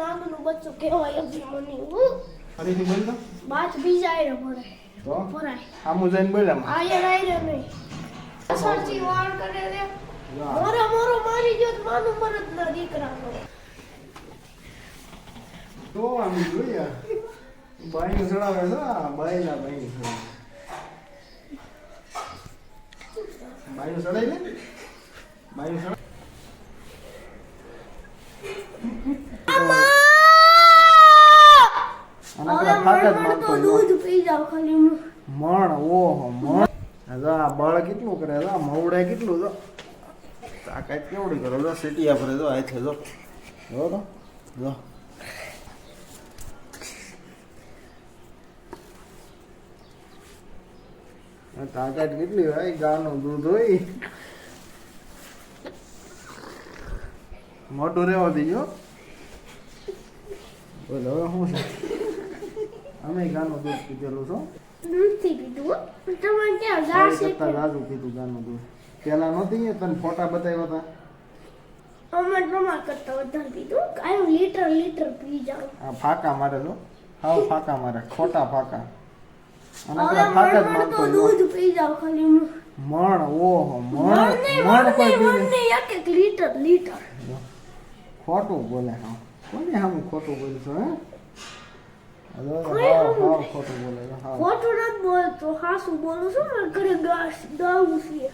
નાગનું બચ્ચું કહેવાય અભિમન્યુ ફરીથી બોલ તો. બાજ બીજા આયરે ભરાય તો? આમું જઈને બોલ્યા આયર આયરે નહીં. સરજી વાળ કરે રે મોરો મોરો મારી ગયો તો માનું મરદ ના દીકરાનો. તો આમ જોઈએ બાઈ સડાવે છે બાઈ ના બાઈ બાઈ સડાઈ ને? બાઈ સડાઈ ફાટ જ દૂધ પી જાવ ખાલી મણ ઓહો મણ. જા બળ કેટલું કરે જા મવડે કેટલું જો. તાકાત કેવડી કરે જો સિટી આપરે જો આ છે જો. જો તો જો. તાકાત કેટલી હોય ગાનું દૂધ હોય. મોટું રહેવા દીજો. બોલો હવે શું છે? અમે ગાનો દૂધ પીધેલું છો દૂધથી પીધું તમારે ક્યાં ઘાસ કરતા જાજુ પીધું ગાનું દૂધ પેલા નહોતી તને ફોટા બતાવ્યા હતા? અમે તમારા કરતા વધારે પીધું કાયમ લીટર લીટર પી જાવ આ ફાકા મારે જો હાવ ફાકા મારે ખોટા ફાકા. અને પેલા ફાકા જ મારતો દૂધ પી જાવ ખાલી મણ ઓહો મણ મણ કોઈ મણ એક એક લીટર લીટર. ખોટું બોલે હા કોને હું ખોટું બોલું છું હે હવે કોઈ હાવ હામું હાવ ખોટું નથી બોલતો હાસું બોલું છું મારે ઘરે ગાવું છે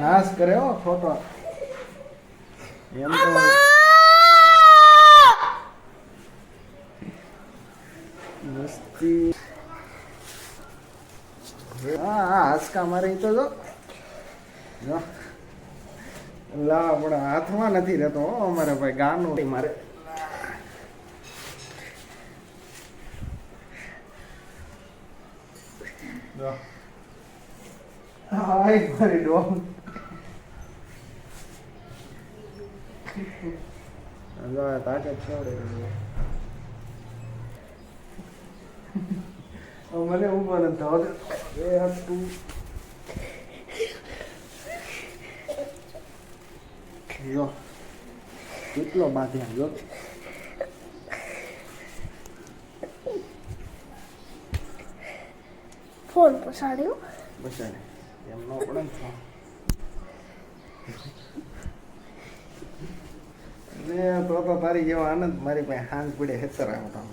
નાશ કરે હો ખોટો. એમ તો મસ્તી. હા હાસકા મારે તો જો. જો. લા આપણા હાથમાં નથી રહેતો હો અમારે ભાઈ ગાનું. મારે જો. હાય મારી ડોમ જો આ તાકાત કેવડે છે. હવે મને ઊભો નથી થવા દે. એ હતું જો કેટલો બાંધ્યા જો ફોન પસાડ્યો બસાડે એમ ન પડે ને તો. તો તો તારી જેવો આનંદ મારી પાસે હાંજ પડે હેતર આવતા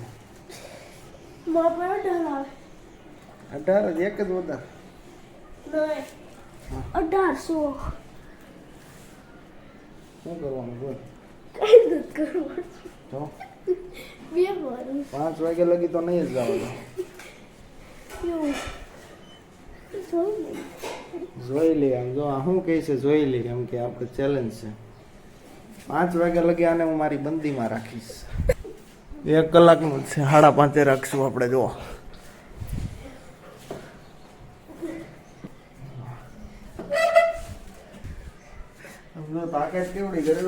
બાપા અઢાર અઢાર જ એક જ વધારે. અઢારસો. શું કરવાનું બોલ? કઈ નથી કરવું જો બે વાર પાંચ વાગે લગી તો નહીં જ જવાનું. એવું. જોઈ. જોઈ લે આમ જો, આ શું કહે છે? જોઈ લે એમ કે આપણે ચેલેન્જ છે. પાંચ વાગ્યા લગી આને હું મારી બંદીમાં રાખીશ. એક કલાકનું છે. સાડા પાંચે રાખશું આપણે જો, તાકાત કેવડી કરે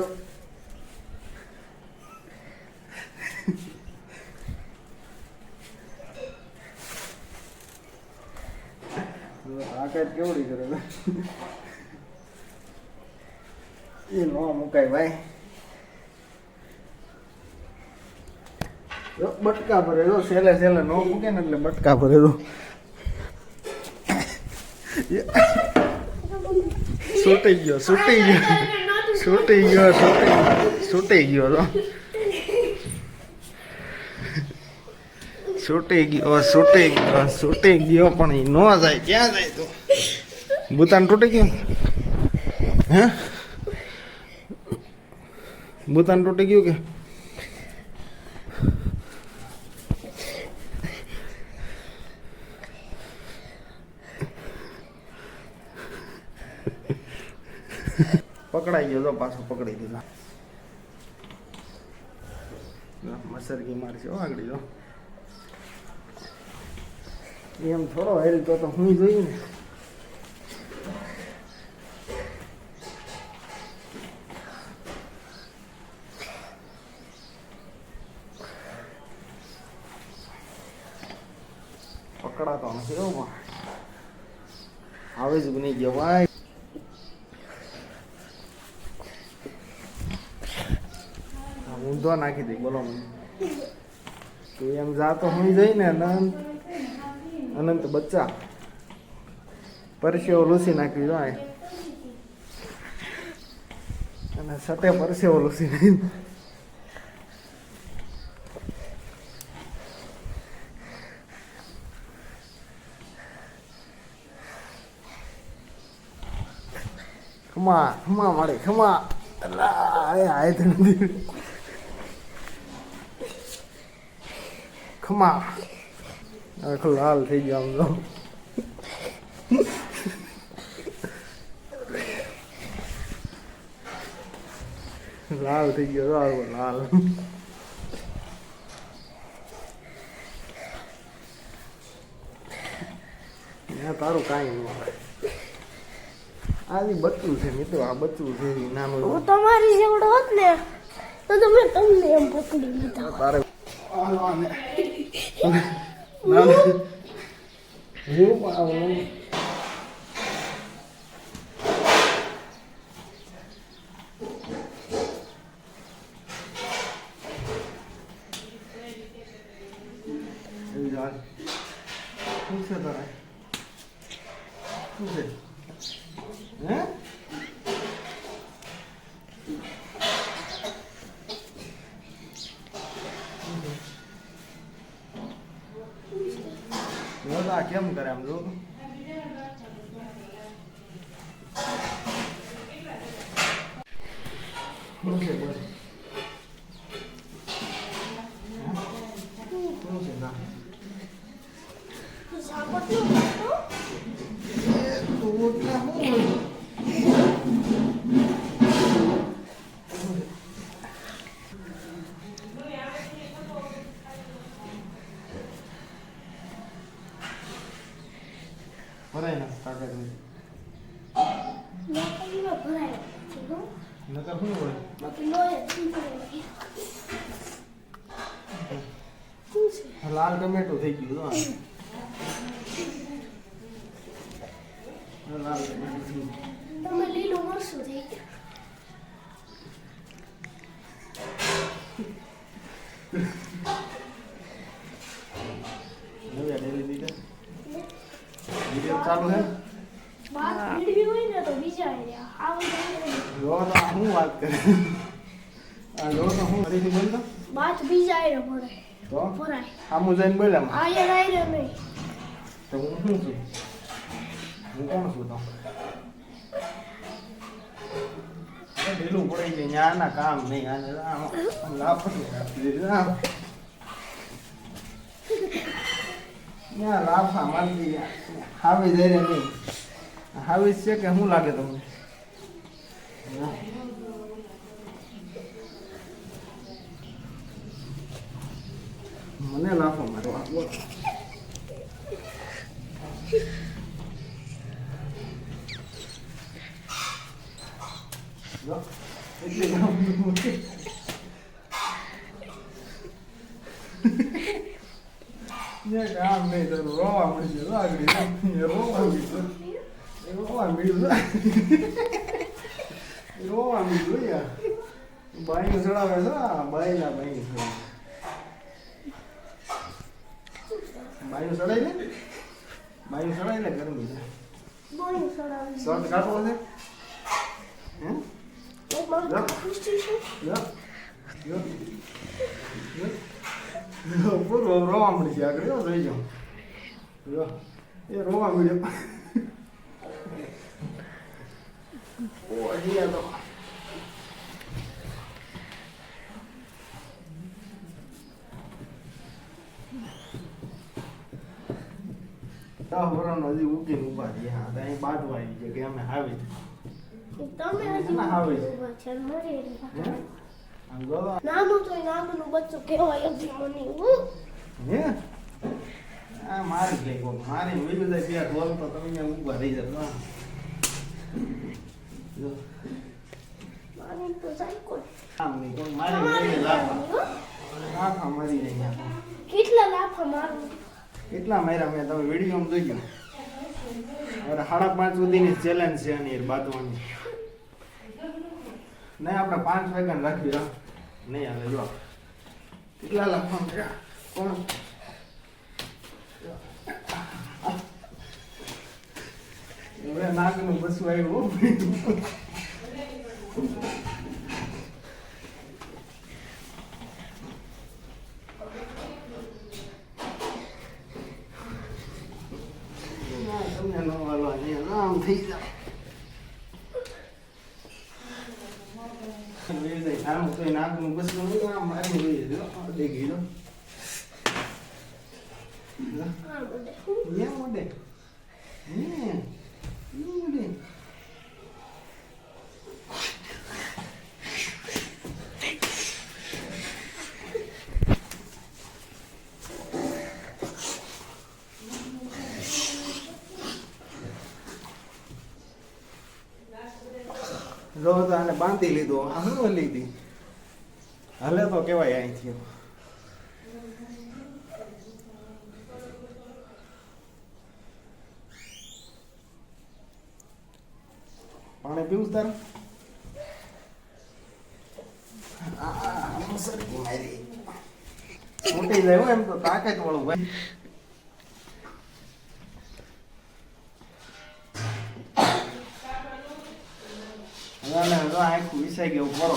તો કેવડી કરે એ નો મુકાય ભાઈ. બટકા ભરે જો સેલે સેલે નો મૂકે ને એટલે બટકા ભરે તો છૂટી ગયો. સુટી ગયો સુટી ગયો સુટી છૂટી ગયો. તો છૂટી ગયો છૂટી ગયો છૂટી ગયો, પણ એ નો જાય. ક્યાં જાય તો? ભૂતાન તૂટી ગયું? હે? ભૂતાન તૂટી ગયું કે? પકડાઈ ગયો તો પાછો પકડી દીધો. મસરગી મારશે. આગળ જો. એમ થોડો હેલ તો તો હું જોયું ને પકડાતો નથી હો પણ આવે જ બની ગયો ભાઈ. ઊંધો નાખી દઈ બોલો મને. તું એમ જાતો હું જઈને ને બચ્ચા પરસેવો લૂસી નાખી જો આ. અને સતે પરસેવો લૂસી નાખી ખમા ખમા મળે ખમા. આ આય તો ખમા. આખો લાલ થઈ ગયો આમ તો. લાલ થઈ ગયો જો લાલ. ત્યાં તારું કાંઈ ન હોય. આ જે બચ્ચું છે મિત્રો આ બચ્ચું છે ઈ નાનું. હું તમારી જેવડો હોત ને તો તમે તમને એમ પકડી લીધા. તારે આનો આને નાનું હું પણ આવું એવી જાણ. શું છે તારે શું છે હે જો તો આ કેમ કરે આમ જો તો. શું છે બોલ હે? શું છે ના સાપટનું હતું? એ તું એટલે શું હોય? ભરાય ના કાગળ હો. નકર શું હોય? લાલ ટમેટો થઈ ગયું. લાલ ટમેટો થઈ ગયું. જઈને આયર આયરે તો હું શું છું હું કોણ છું તો ઢીલું પડી જાય ન્યાના કામ નહીં આને દીધું આમ ન્યા લાફા મારી હાવી જઈ રે નહીં હાવી છે કે શું લાગે તમને મને લાફો મારો આ બોલો. ને ગામ નહીં તો રોવા મળશે એ રોવા મળશે. રોવા મળ્યું એ રોવા મળ્યું યાર. બાઈને ચડાવે છે, આ બાઈના બાઈને ચડાવે બાયું સડાઈ લે. બાયું સડાઈ લે ગરમી છે બોયું સડાવી કાઢવો છે હે? એક છે. યો યો યો પૂરો રોવા મળી છે. આગળ રહી જાઉં લો. એ રોવા મળ્યો ઓ અહીંયા તો. દસ વર્ષનો હજી ઉગીને ઊભા રહ્યા હતા. અહીં બાજુ આવી છે કે અમે આવી છે. હે? તો તો હું. હે? તો તો કેટલા લાફા મારું? કેટલા માર્યા મેં તમે વીડિયો જોઈ ગયો? હવે સાડા પાંચ સુધીની ચેલેન્જ છે એની બાંધવાની. નહીં, આપણે પાંચ વાગ્યા રાખી હા. નહીં હાલે જો કેટલા લખવાનું છે? કોણ? હવે નાગનું બસું આવ્યું હો. ના, તમને ન હાલવા દે. આમ થઈ જાય વહી જાય. આમ તો એ નાકનું બસું નહીં, આમ મારી વહી જાય. જો, આ દેખી લો. જો. આ બધે. Bien, મોઢે. Bien. મોઢે. જો તો લીધો આનું લીધી હલે તો કેવાય અહીંથી પાણી પીવું તાર. મોટી જાય એમ તો તાકાત વાળું ભાઈ આને હવે આખું વિસાઈ ગયું બરો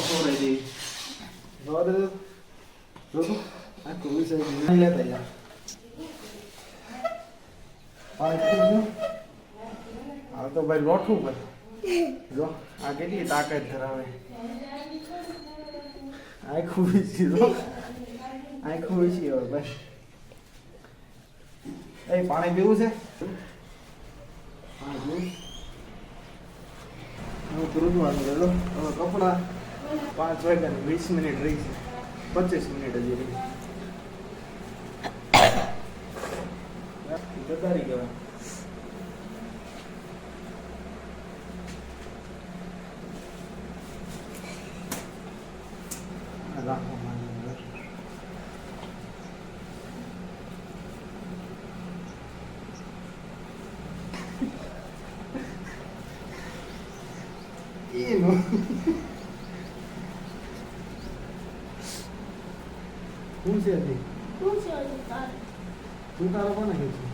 જોવા દે જો તો આખું વિસાઈ ગયું નહીં લેતા જા પાણી પી ગયું હવે તો ભાઈ લોઠું ભાઈ જો આ કેટલી તાકાત ધરાવે આખું વિસી જો આખું વિસી હવે ભાઈ એ પાણી પીવું છે પાણી પીવું હું ધ્રુજવાનું લેલો હવે કપડાં પાંચ વાગ્યાની વીસ મિનિટ રહી છે. પચીસ મિનિટ હજી રહી જતારી કહેવાય રાખો મારી અંદર એનું શું છે હજી છે તારે? કોને કહે છે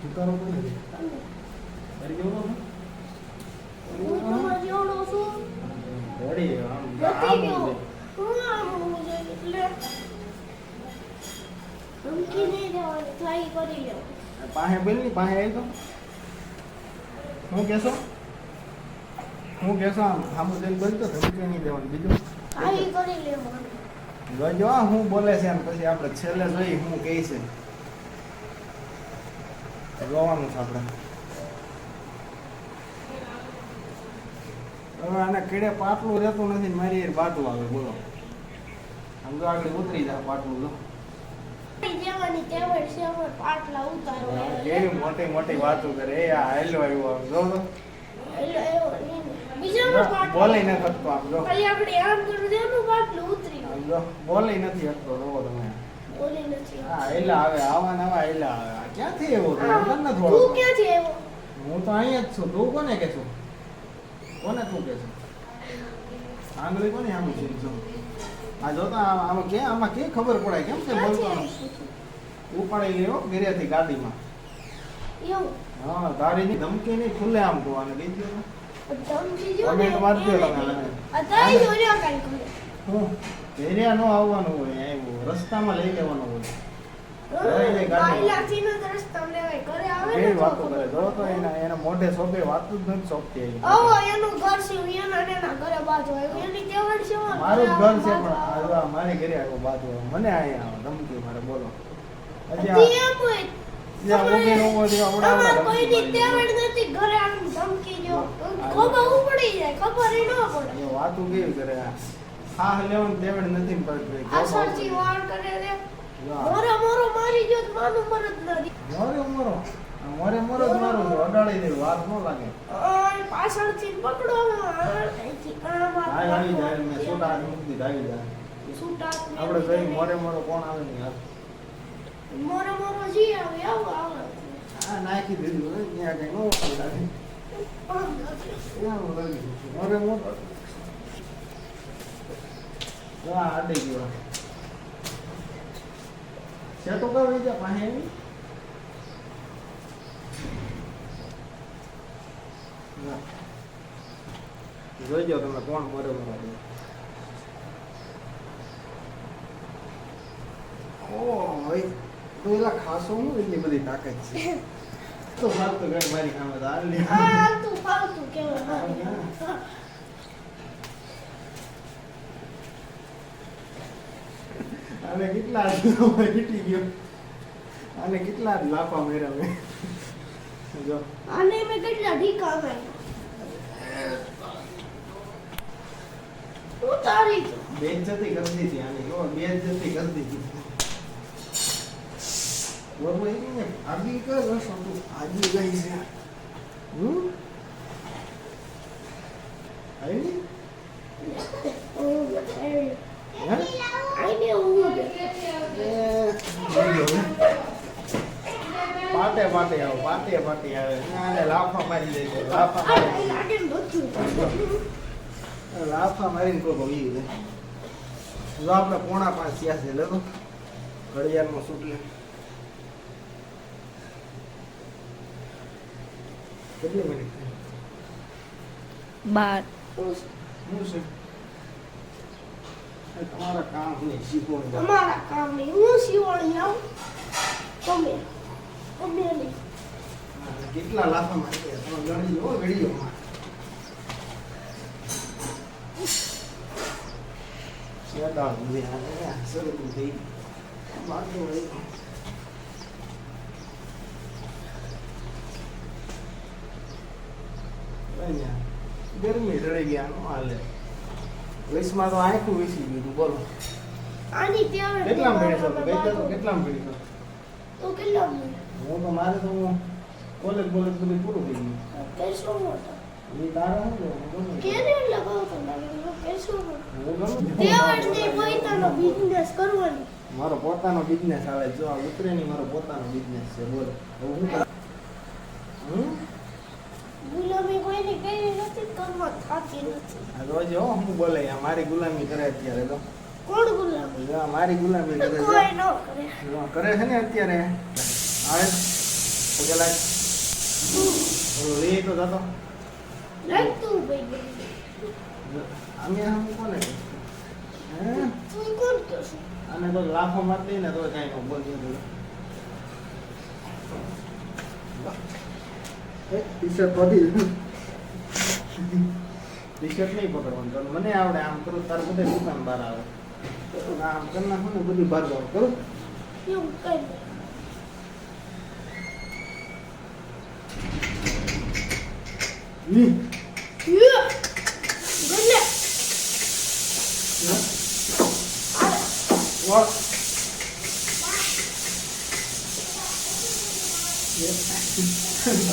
ચુકારો કોને કહે છે તમે. તારી હું તમારા જેવડો છું. વળી આમ નથી ગયો. હું આમ હોવું જોઈએ એટલે ધમકી નહીં દેવાની, try કરી આવી તો હું કહેશો હું કહેશો આમ સામું જઈને બોલતો ધમકી નહીં દેવાનું બીજું try કરી લેવાની. જોજો હા, હું બોલે છે ને પછી આપણે છેલ્લે જોઈ હું કહે છે. જોવાનું છે આપણે. હવે આને કેડે પાટલું રહેતું નથી મારી બાટું આવે બોલો. આમ જો આગળ ઉતરી જાય પાટલું જો. કેવી મોટી મોટી વાતો કરે. એ આ હેલો આવ્યો જો હેલો એટલે એવો નહીં. બીજાનો પાટલો. બોલે ન શકતો આમ જો. ખાલી આપણે આમ કરી દેવાનું પાટલું ઉતરી આમ જો બોલે નથી તમે. બોલી નથી. હા એલા આવે આવા નવા એલા આવે. ક્યાંથી એવો? તું તું હું તો અહીંયા જ છું. તું કોને કે છું? કોને તું કે છું? આંગળી કોને આમ છે? જો. આ જો તો આમાં કે આમાં કે ખબર પડે કેમ કે બોલતો? ઉપાડી લેવો ઘરેથી ગાડીમાં. એવું? હા તારી ધમકી નહીં ખુલ્લે આમ તું આને બીજું Comment મારજો તમે. ઘેરિયા નો આવવાનું હોય એવું. રસ્તામાં લઈ લેવાનું હોય. મોઢે સોપે વાતું જ નથી સોંપતી. એનું ઘર છે એના ઘરે બાજુ આવ્યું. એની તેવડ છે મારું ઘર છે પણ મારી ઘરે આવ્યો બાજુ મને અહીંયા ધમકી મારે બોલો. હજી ન હોય ત્યાં આવડા ધમકી મારી તેવડ નથી ઘરે આમ ધમકી જો હા. ઉપડી જાય ખબર ન પડે. એ વાતું કેવી કરે હા લેવાનું તેવડ નથી ને આ સાચી વાર કરે. રે મોરો મોરો મારી જો માનું મરદ નથી મોરે મોરો? મોરે મોરો જ મારું છું. અડાડી દે વાર ન લાગે. પાછળથી પકડો અહીંથી આમ આવી જાય મેં છોટા મૂકી આવી જાય છૂટા હાથ મેં આપણે જોઈ મોરે મોરો કોણ આવે ને યાર મોરો મોરો જી આવે આવું આવે આ નાખી દીધું હે, ત્યાં કઈ ન ઓળખી લાગે. આમ નથી. ત્યાં લાગી. મોરે મોરો જો આ આડી ગયો છે તો કઈ વઈ જા પાસે એની ના. જોઈજો તમે કોણ મરે મરે ઓય તો એલા ખાસો હું એટલી બધી તાકાત છે. તો હાલ તો કઈ મારી કામ તો હાલ લે. આ તું ફાલતું કેવું આને કેટલા જીતી ગયો. અને કેટલા જ લાફા મેરા મેં. જો. આને મેં કેટલા ઢીકા ઉતારી દો. બેઇજ્જતી કરી દીધી આની. જો જતી કરી દીધી. ને કર રસો તું આગી ગઈ છે. હમ? આવી હું? બતાવી. હે આઈને હું દે. પાટે પાટે આવો, પાટે પાટે આવે. આને લાફા મારી દે લાફા લાફા મારીને કોઈ ભગી દે જો આપણે પોણા પાંચ થયા છે લેતો ઘડિયાળમાં સૂટ કેટલી મિનિટ થઈ? બાર. શું છે? તમારા કામ નહીં શીખવાનું તમારા કામ નહીં હું સિવાણી આવું. તમે તમે નહીં. કેટલા લાફા મારી તમે ગણી લો so શેડા ઊંધી આ શરૂ થઈ બાકી વળી અહીંયા ગરમી ચડી ગયા નો હાલે. વૈશમાં તો આખું વીસી ગયું બોલો. કેટલા કેટલા હતો તો કેટલા હું તો મારે તો કોલેજ બોલેજ બધું પૂરું થઈ ગયું. કૈસો મોટો. એ તારા હું લગાવતો બિઝનેસ કરવાની. મારો પોતાનો બિઝનેસ આવે જો આ ઉતરે નહીં મારો પોતાનો બિઝનેસ છે બોલો. હું કરું? હમ? ગુલામી નથી કરવા થતી નથી રોજ હો હું બોલે આ મારી ગુલામી કરે અત્યારે તો. કોણ ગુલામી? મારી ગુલામી કરે કોઈ ન કરે. કરે છે ને અત્યારે. આવે. પગે લાગ. લે તો જતો. લાગતું ભાઈ અમે આમ કોને હે? તું કોણ કહેશે આને તો લાફો મારતી ને તો કઈ ન બોલ શર્ટ પડી ટી શર્ટ નહીં પકડવાનું. મને આવડે આમ કરું તાર બધે દુકાન બહાર આવે. આમ કરી નાખું ને બધું બહાર બહાર કરું એવું કઈ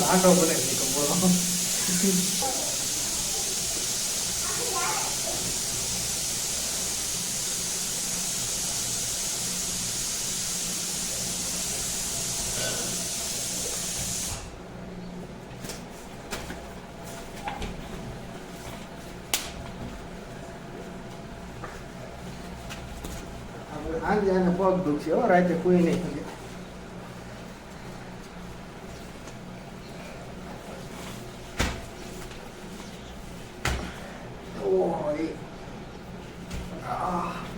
આપણે સાંજે આને પગ દુખશે હો રાતે કોઈ નહીં થશે ઓય આ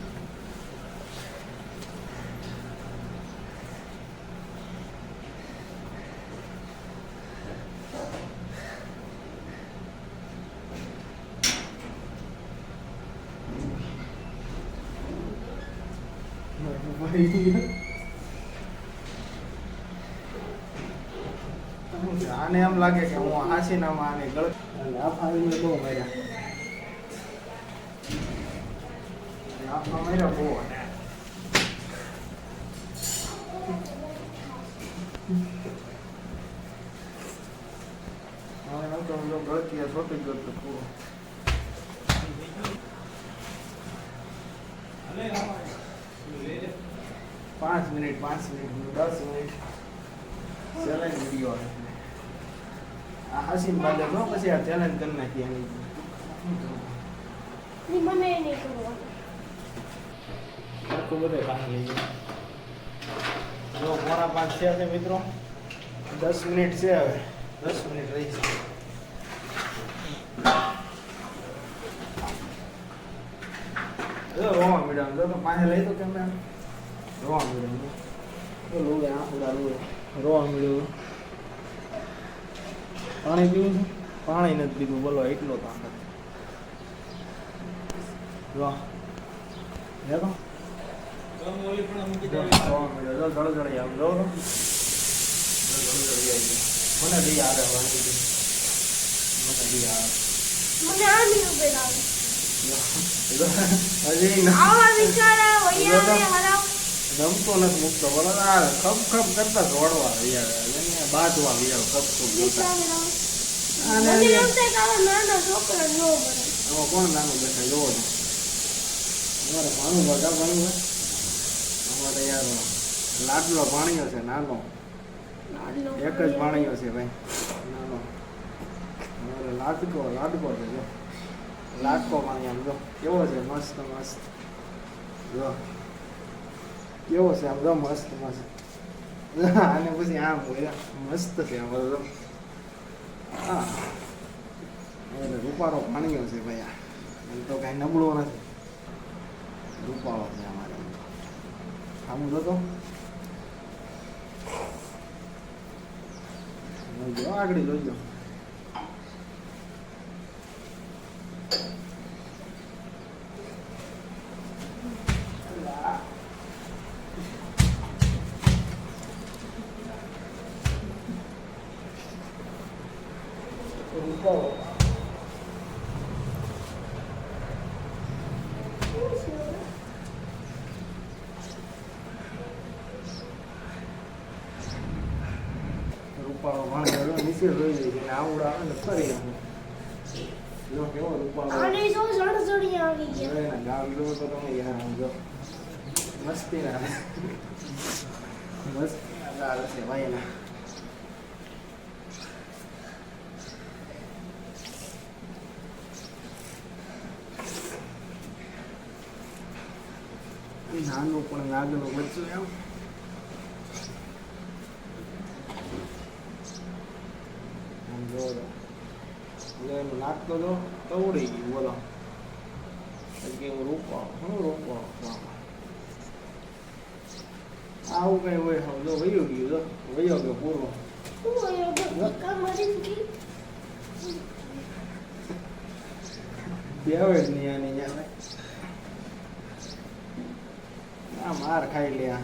આને એમ લાગે કે હું હાસીનામાં આને ગળ આ ફાવીને બહુ માર્યા. માર્યા બહુ હવે હું તો ગળતિયા સોટી ગયો તો પૂરો. પાંચ મિનિટ પાંચ મિનિટ, દસ મિનિટ. ચેલેન્જ વીડિયો હાસીન બાદ નો પછી આ ચેલેન્જ કરી નાખી એની. ની મને નહીં કરવાનું. આખું બધે પાણી લઈ ગયું. જો મોરા પાંચ છે છે મિત્રો? દસ મિનિટ છે હવે. દસ મિનિટ રહી છે. રોવા મીડા જો તો પાસે લઈ તો કેમ રોવા મીડા જો લોહી આંખુડા લોહી રોવા મીડ્યું પાણી પીવું છે? પાણી નથી પીધું બોલો એટલો તાકાત જો જળજળી મને બી આવે મને દી આવે. ગમતો નથી મૂકતો બરાબર ખપ ખપ કરતા દોડવા રહ્યા વિચાર આવે આને મને અહીંયા- એમ થાય કે આવા નાના છોકરા ન બને. આમાં કોણ નાનું બેઠા જોવો છો અમારે પાણી પાણી હોય. અમારે યાર લાડલો પાણીઓ છે નાનો. એક જ પાણીઓ છે ભાઈ. નાનો. અમારે લાડકો લાડકો છે જો. લાડકો પાણી આમ જો. કેવો છે? મસ્ત મસ્ત. જો. કેવો છે આમ જો મસ્ત મસ્ત. આને પછી આમ હોય મસ્ત છે આમ બધું. હા. એટલે રૂપારો પાણીઓ છે ભાઈ આ. તો કાંઈ નબળો નથી. રૂપાળો છે અમારે આમ જોતો આગળ રૂપાળો નીચે જોઈ લઈ એટલે આવડા આવે ને ફરી આવું જો કેવો રૂપાળો આને જો જળજળી આવી ગયા હવે ગામ જોવો તો તમે યાર આમ જો મસ્તી ના છે ભાઈ નાનું પણ નાગનું બચ્ચું એમ આમ જો તો. એટલે એમ નાખતો તવડી ગયું બોલો કે હું રોપવા હું રોપવા આવું કઈ હોય હવે જો વયો ગયું જો વયો ગયો પૂરો શું હોય ધક્કા મારીને કે બેવે જ નહીં આની યાર આ માર ખાઈ લે આ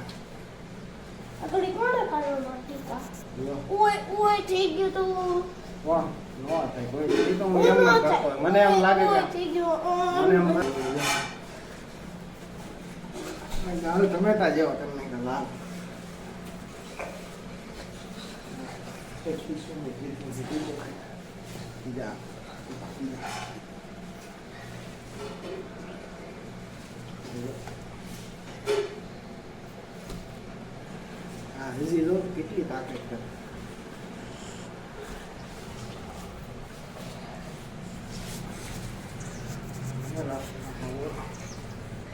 આગળ કોણે કાઢવા માંડી કા ઓય ઓય થઈ ગયું તો કોણ નો થાય કોઈ ઈ તો હું એમ ના કરતો હોય. મને એમ લાગે ઓય કે થઈ ગયું મને એમ આમ. લાગે મેં કીધું, હાલો ટમેટા જેવો તમને કે લાવ એક પીસો ને પીસો ને પીસો ખાય. બીજા બીજા. હા હજી જો કેટલી તાકાત કરે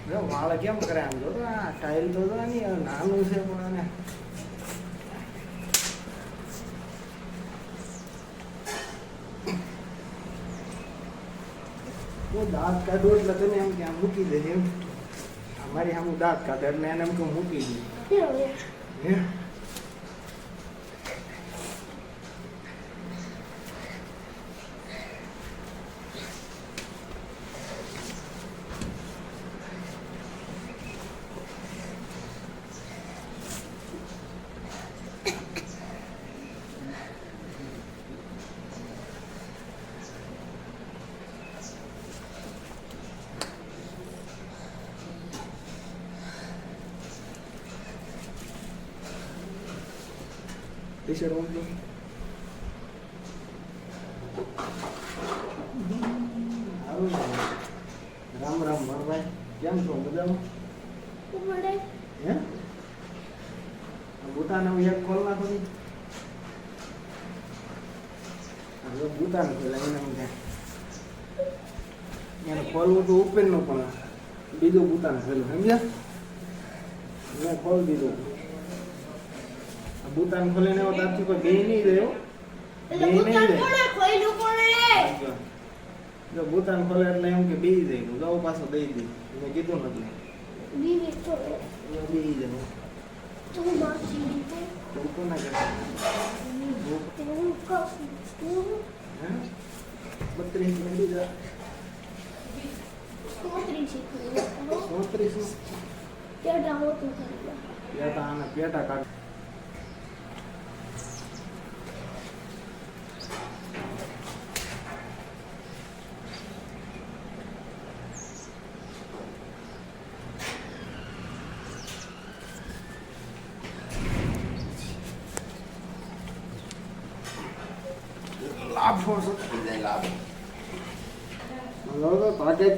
જો વાળ કેમ કરે આમ જો તો આ ટાઈલ તો જો આની નાનું છે પણ આને તો દાંત કાઢો એટલે તમે એમ કે આમ મૂકી દે એમ અમારી સામું દાંત કાઢે એટલે એને એમ કે મૂકી દે મૂકજો સારું ને. રામ રામ ભરભાઈ કેમ છો મજામાં હે બુટાને હું એક ખોલ નાખો ને હવે બુટાને ખોલા એને હું એને ખોલવું તો ઉપરનું પણ બીજું બુટાને ખોલું સમજ્યા મેં ખોલ દીધું બુતાન ખોલીને એવો ત્યાંથી કોઈ બે નહીં રહ્યો. બે નહીં કોણે જો બુતાન ખોલે એટલે એમ કે બી દે હું જાઉં પાછો દઈ દઈ મેં કીધું નથી તો બી જાય તું માસી દીધે તું કોને કહે તું કપ તું હે? બત્રીસ શીખવું ચોત્રીસ તેડા હોતું પેટા આને પેટા કાઢ.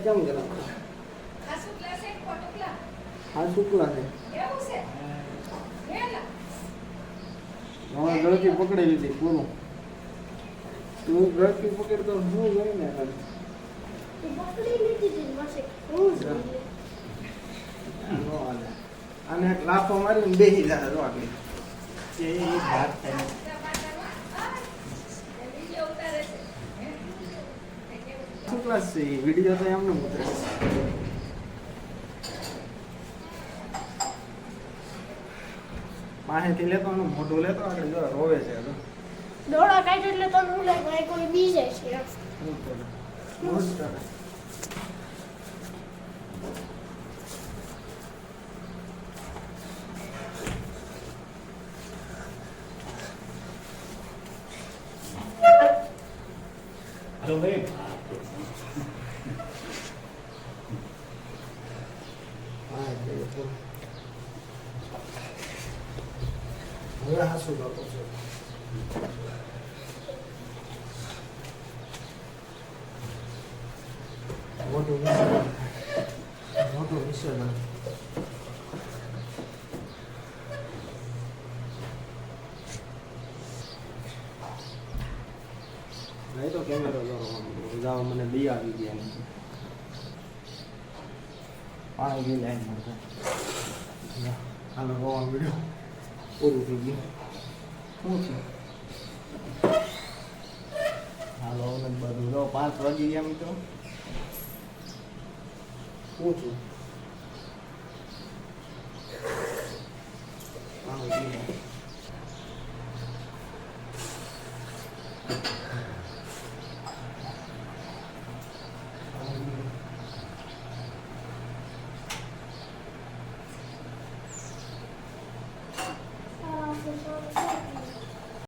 કેમ કરે આ શુક્લા છે ખોટુકલા આ શુક્લા છે. એવું છે? હેલા. હવે ગળકી પકડી લીધી પૂરું તું ગળકી પકડતો શું ગઈ ને પકડી લીધી માસે. હું નો આને લાફો મારીને બેસી જાય જો આગળ એ ભાત થાય વીડિયો ઉતારે છે છે એ વીડિયો તો એમને ઉતરે. માહેથી લેતો એનું મોઢું લેતો આગળ જો રોવે છે તો. દોડા કાઢે એટલે તને હું લાગે કોઈ બીજે છે. શું કરે? બહુ જ કરે. હલો ભાઈ હા, એટલે એ પૂરું. હવે હાસુ કરતો છે મોટું વિસર્જન મોટું વિસર્જન નહીં તો કેમેરો કરો જાઓ મને બી આવી ગયા ને પાણી બી લાઈન મળશે હાલો રોવાનું વીડિયો પૂરું થઈ ગયું શું છે હાલો ને બધું જો પાંચ વાગી ગયા મિત્રો શું છું